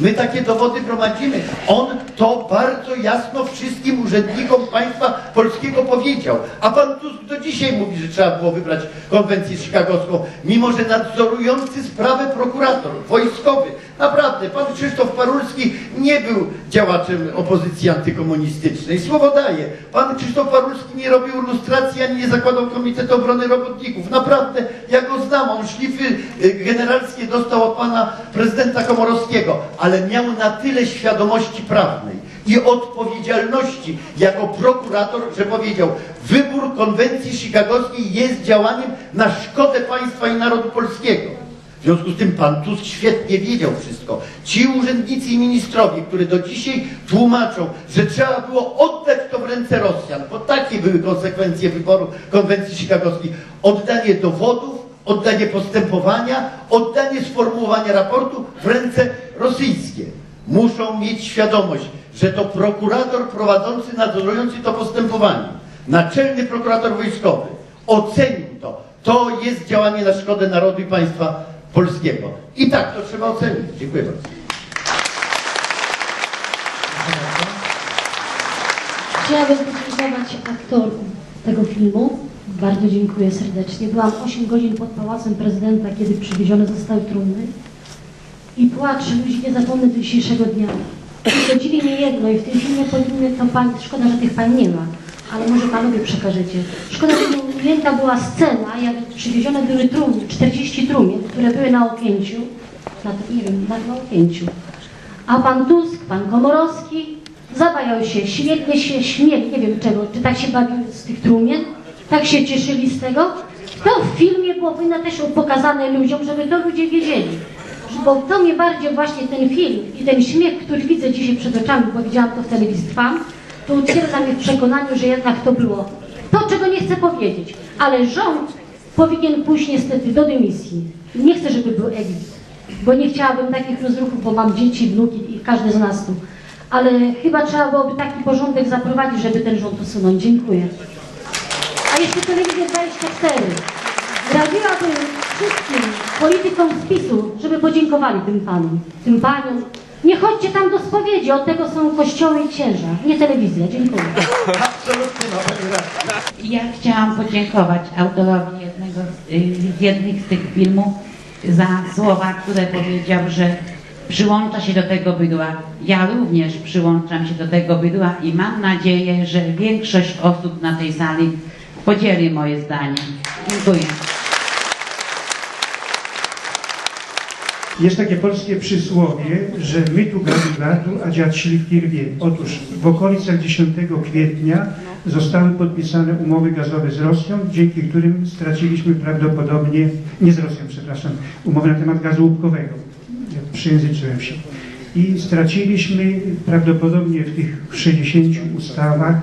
My takie dowody gromadzimy. On to bardzo jasno wszystkim urzędnikom państwa polskiego powiedział. A pan Tusk do dzisiaj mówi, że trzeba było wybrać konwencję chicagowską, mimo że nadzorujący sprawę prokurator wojskowy. Naprawdę, pan Krzysztof Parulski nie był działaczem opozycji antykomunistycznej. Słowo daję. Pan Krzysztof Parulski nie robił lustracji, ani nie zakładał Komitetu Obrony Robotników. Naprawdę, ja go znam. On szlify y, generalskie dostał od pana prezydenta Komorowskiego, ale miał na tyle świadomości prawnej i odpowiedzialności jako prokurator, że powiedział, wybór konwencji chicagowskiej jest działaniem na szkodę państwa i narodu polskiego. W związku z tym pan Tusk świetnie wiedział wszystko. Ci urzędnicy i ministrowie, którzy do dzisiaj tłumaczą, że trzeba było oddać to w ręce Rosjan, bo takie były konsekwencje wyboru konwencji chicagowskiej. Oddanie dowodów, oddanie postępowania, oddanie sformułowania raportu w ręce rosyjskie. Muszą mieć świadomość, że to prokurator prowadzący, nadzorujący to postępowanie, naczelny prokurator wojskowy ocenił to. To jest działanie na szkodę narodu i państwa polskiego. I tak to trzeba ocenić. Dziękuję bardzo. Chciałabym podziękować aktorom tego filmu. Bardzo dziękuję serdecznie. Byłam 8 godzin pod pałacem prezydenta, kiedy przywiezione zostały trumny. I płacz ludzi nie zapomnę do dzisiejszego dnia. Tylko dziwi mnie jedno i w tym filmie powinny to pań, szkoda, że tych pań nie ma, ale może panowie przekażecie. Szkoda, że nie ujęta była scena, jak przywiezione były trumny, 40 trumien, które były na Okęciu, na, nie wiem, na, Okęciu. A pan Tusk, pan Komorowski zabajał się, świetnie się śmieli, nie wiem czego, czy tak się bawił z tych trumien, tak się cieszyli z tego. To w filmie było powinno też pokazane ludziom, żeby to ludzie wiedzieli. Bo to mnie bardziej właśnie ten film i ten śmiech, który widzę dzisiaj przed oczami, bo widziałam to w telewizji Trwam, to utwierdza mnie w przekonaniu, że jednak to było to, czego nie chcę powiedzieć. Ale rząd powinien pójść niestety do dymisji. Nie chcę, żeby był exit, bo nie chciałabym takich rozruchów, bo mam dzieci, wnuki i każdy z nas tu. Ale chyba trzeba byłoby taki porządek zaprowadzić, żeby ten rząd usunąć. Dziękuję. A jeszcze telewizja 24. Politykom z PiSu, żeby podziękowali tym panom, tym paniom. Nie chodźcie tam do spowiedzi, od tego są kościoły i księża, nie telewizja. Dziękuję. Absolutnie ma pani rację. Ja chciałam podziękować autorowi jednego z, y, z jednych z tych filmów za słowa, które powiedział, że przyłącza się do tego bydła. Ja również przyłączam się do tego bydła i mam nadzieję, że większość osób na tej sali podzieli moje zdanie. Dziękuję. Jest takie polskie przysłowie, że my tu gadu gadu, a dziad śliwki rwie. Otóż w okolicach 10 kwietnia zostały podpisane umowy gazowe z Rosją, dzięki którym straciliśmy prawdopodobnie, nie z Rosją, przepraszam, umowy na temat gazu łupkowego. Ja Przejęzyczyłem się. I straciliśmy prawdopodobnie w tych 60 ustawach,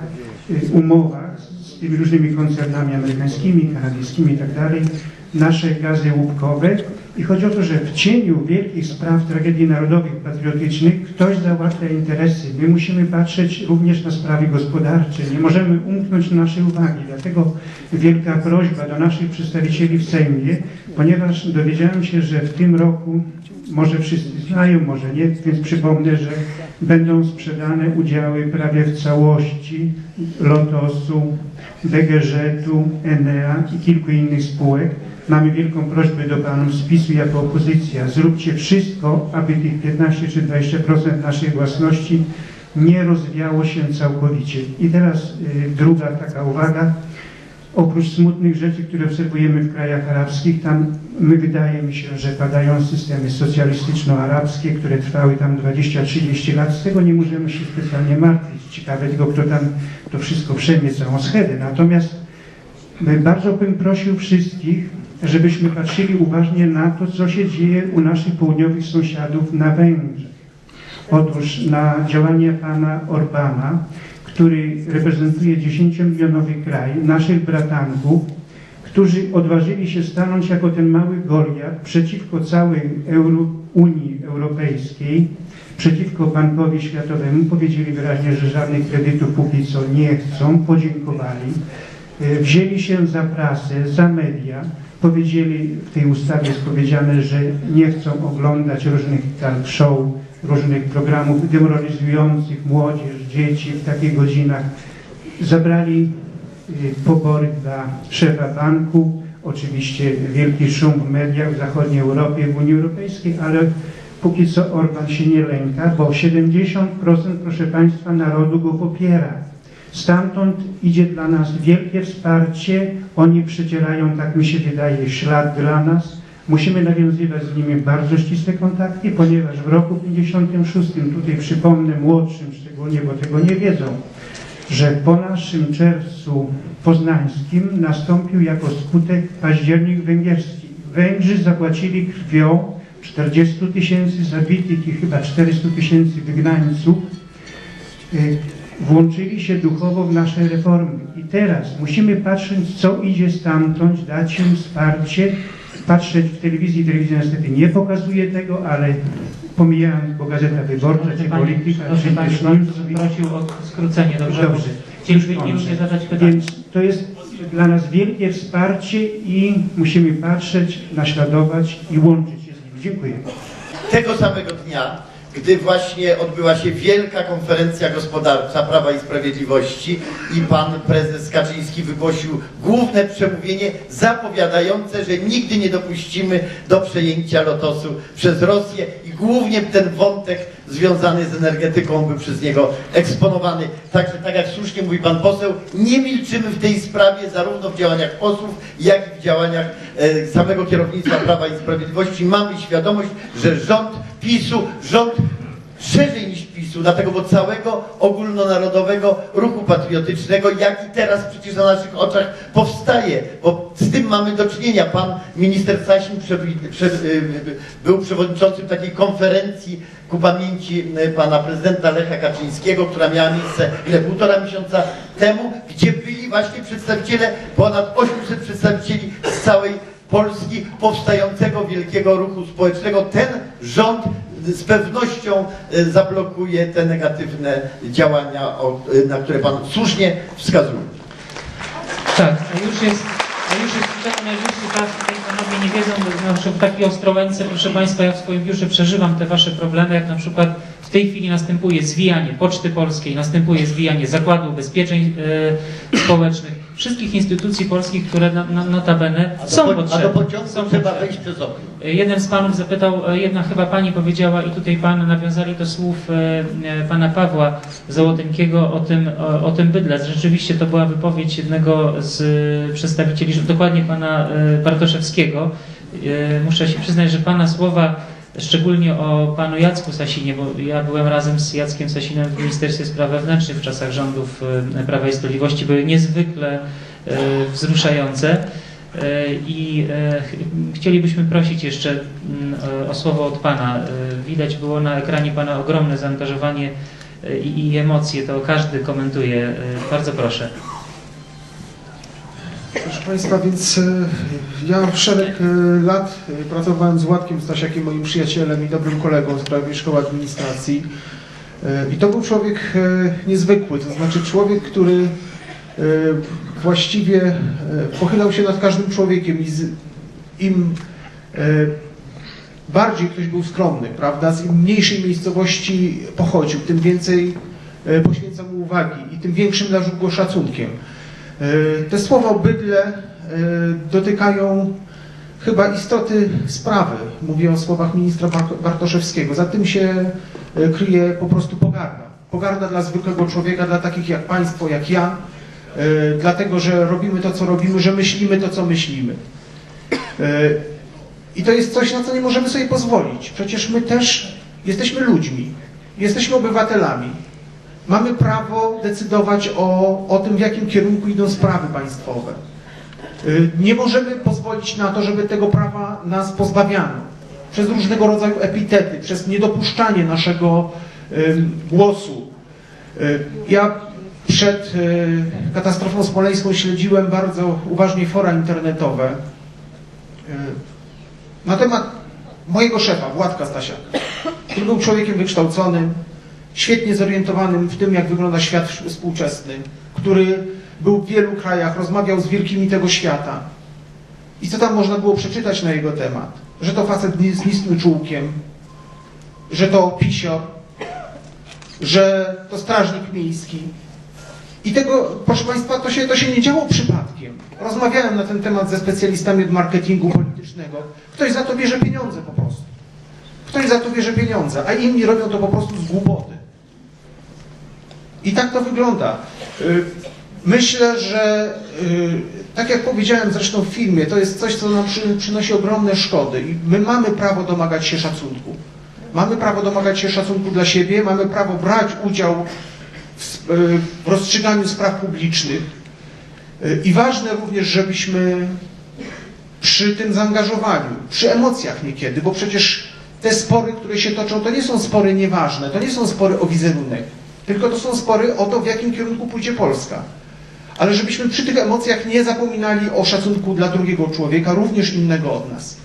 y, umowach z tymi różnymi koncernami amerykańskimi, kanadyjskimi i tak nasze gazy łupkowe. I chodzi o to, że w cieniu wielkich spraw tragedii narodowych, patriotycznych, ktoś załatwia interesy. My musimy patrzeć również na sprawy gospodarcze. Nie możemy umknąć naszej uwagi. Dlatego wielka prośba do naszych przedstawicieli w Sejmie, ponieważ dowiedziałem się, że w tym roku, może wszyscy znają, może nie, więc przypomnę, że będą sprzedane udziały prawie w całości Lotosu, BGŻ-u, Enea i kilku innych spółek. Mamy wielką prośbę do panów z PiSu jako opozycja. Zróbcie wszystko, aby tych 15 czy 20% naszej własności nie rozwiało się całkowicie. I teraz y, druga taka uwaga. Oprócz smutnych rzeczy, które obserwujemy w krajach arabskich, tam my wydaje mi się, że padają systemy socjalistyczno-arabskie, które trwały tam 20-30 lat. Z tego nie możemy się specjalnie martwić. Ciekawe tylko, kto tam to wszystko przejmie, całą schedę. Natomiast my bardzo bym prosił wszystkich, żebyśmy patrzyli uważnie na to, co się dzieje u naszych południowych sąsiadów na Węgrzech. Otóż na działanie pana Orbana, który reprezentuje 10-milionowy kraj, naszych bratanków, którzy odważyli się stanąć jako ten mały Goliat przeciwko całej Euro, Unii Europejskiej, przeciwko Bankowi Światowemu, powiedzieli wyraźnie, że żadnych kredytów póki co nie chcą, podziękowali, E, wzięli się za prasę, za media, powiedzieli, w tej ustawie jest powiedziane, że nie chcą oglądać różnych talk show różnych programów demoralizujących młodzież, dzieci w takich godzinach. Zabrali y, pobory dla szefa banku, oczywiście wielki szum w mediach w zachodniej Europie, w Unii Europejskiej, ale póki co Orban się nie lęka, bo 70% proszę Państwa narodu go popiera. Stamtąd idzie dla nas wielkie wsparcie, oni przecierają, tak mi się wydaje, ślad dla nas. Musimy nawiązywać z nimi bardzo ścisłe kontakty, ponieważ w roku 56, tutaj przypomnę młodszym szczególnie, bo tego nie wiedzą, że po naszym czerwcu poznańskim nastąpił jako skutek październik węgierski. Węgrzy zapłacili krwią 40 tysięcy zabitych i chyba 400 tysięcy wygnańców. Włączyli się duchowo w nasze reformy. I teraz musimy patrzeć, co idzie stamtąd, dać im wsparcie, patrzeć w telewizji. Telewizja niestety nie pokazuje tego, ale pomijając, bo Gazeta Wyborcza, czy Pani, Polityka, czy też prosił o skrócenie, dobrze? Dobrze. Chcieliśmy zadać pytania. Więc to jest dla nas wielkie wsparcie i musimy patrzeć, naśladować i łączyć się z nimi. Dziękuję. Tego samego dnia, gdy właśnie odbyła się wielka konferencja gospodarcza Prawa i Sprawiedliwości i pan prezes Kaczyński wygłosił główne przemówienie zapowiadające, że nigdy nie dopuścimy do przejęcia Lotosu przez Rosję i głównie ten wątek związany z energetyką był przez niego eksponowany. Także tak jak słusznie mówi pan poseł, nie milczymy w tej sprawie zarówno w działaniach posłów, jak i w działaniach e, samego kierownictwa Prawa i Sprawiedliwości. Mamy świadomość, że rząd PiSu, rząd szerzej niż PiSu, dlatego bo całego ogólnonarodowego ruchu patriotycznego, jak i teraz przecież na naszych oczach powstaje, bo z tym mamy do czynienia. Pan minister Sasin prze, y, był przewodniczącym takiej konferencji ku pamięci y, pana prezydenta Lecha Kaczyńskiego, która miała miejsce ile półtora miesiąca temu, gdzie byli właśnie przedstawiciele, ponad 800 przedstawicieli z całej Polski powstającego wielkiego ruchu społecznego. Ten rząd z pewnością e, zablokuje te negatywne działania, e, na które Pan słusznie wskazuje. Tak, a już jest, już jest najwyższy czas, panowie nie wiedzą, znaczy w takiej Ostrołęce, proszę Państwa, ja w swoim biurze przeżywam te Wasze problemy, jak na przykład w tej chwili następuje zwijanie Poczty Polskiej, następuje zwijanie Zakładu Ubezpieczeń e, Społecznych, wszystkich instytucji polskich, które na, na, notabene A są po- a potrzebne. do pociągu są trzeba potrzebne. wejść przez okno. Jeden z panów zapytał, e, jedna chyba pani powiedziała i tutaj pan nawiązali do słów e, e, pana Pawła Załoteńkiego o tym, o, o tym bydle. Rzeczywiście to była wypowiedź jednego z e, przedstawicieli, że- dokładnie pana e, Bartoszewskiego. E, Muszę się przyznać, że pana słowa, szczególnie o panu Jacku Sasinie, bo ja byłem razem z Jackiem Sasinem w Ministerstwie Spraw Wewnętrznych w czasach rządów e, Prawa i Sprawiedliwości, były niezwykle e, wzruszające. E, I ch- chcielibyśmy prosić jeszcze o słowo od Pana. Widać było na ekranie Pana ogromne zaangażowanie i, emocje, to każdy komentuje. Bardzo proszę. Państwa, więc e, ja szereg e, lat e, pracowałem z Władkiem Stasiakiem, moim przyjacielem i dobrym kolegą z Krajowej Szkoły Administracji. I to był człowiek niezwykły, to znaczy człowiek, który właściwie pochylał się nad każdym człowiekiem i z, im bardziej ktoś był skromny, prawda, z im mniejszej miejscowości pochodził, tym więcej poświęcał mu uwagi i tym większym darzył go szacunkiem. E, Te słowa bydle e, dotykają chyba istoty sprawy. Mówię o słowach ministra Bar- Bartoszewskiego. Za tym się e, kryje po prostu pogarda. Pogarda dla zwykłego człowieka, dla takich jak państwo, jak ja, dlatego że robimy to, co robimy, że myślimy to, co myślimy. I to jest coś, na co nie możemy sobie pozwolić. Przecież my też jesteśmy ludźmi, jesteśmy obywatelami. Mamy prawo decydować o, o tym, w jakim kierunku idą sprawy państwowe. Y, Nie możemy pozwolić na to, żeby tego prawa nas pozbawiano. Przez różnego rodzaju epitety, przez niedopuszczanie naszego głosu. Y, Ja przed y, katastrofą smoleńską śledziłem bardzo uważnie fora internetowe na temat mojego szefa, Władka Stasiaka, który był człowiekiem wykształconym, świetnie zorientowanym w tym, jak wygląda świat współczesny, który był w wielu krajach, rozmawiał z wielkimi tego świata. I co tam można było przeczytać na jego temat? Że to facet z niskim czułkiem, że to pisior, że to strażnik miejski. I tego, proszę Państwa, to się, to się nie działo przypadkiem. Rozmawiałem na ten temat ze specjalistami od marketingu politycznego. Ktoś za to bierze pieniądze po prostu. Ktoś za to bierze pieniądze, a inni robią to po prostu z głupoty. I tak to wygląda. Y, Myślę, że y, tak jak powiedziałem zresztą w filmie, to jest coś, co nam przy, przynosi ogromne szkody i my mamy prawo domagać się szacunku. Mamy prawo domagać się szacunku dla siebie, mamy prawo brać udział w, y, rozstrzyganiu spraw publicznych. I ważne również, żebyśmy przy tym zaangażowaniu, przy emocjach niekiedy, bo przecież te spory, które się toczą, to nie są spory nieważne, to nie są spory o wizerunek, tylko to są spory o to, w jakim kierunku pójdzie Polska. Ale żebyśmy przy tych emocjach nie zapominali o szacunku dla drugiego człowieka, również innego od nas.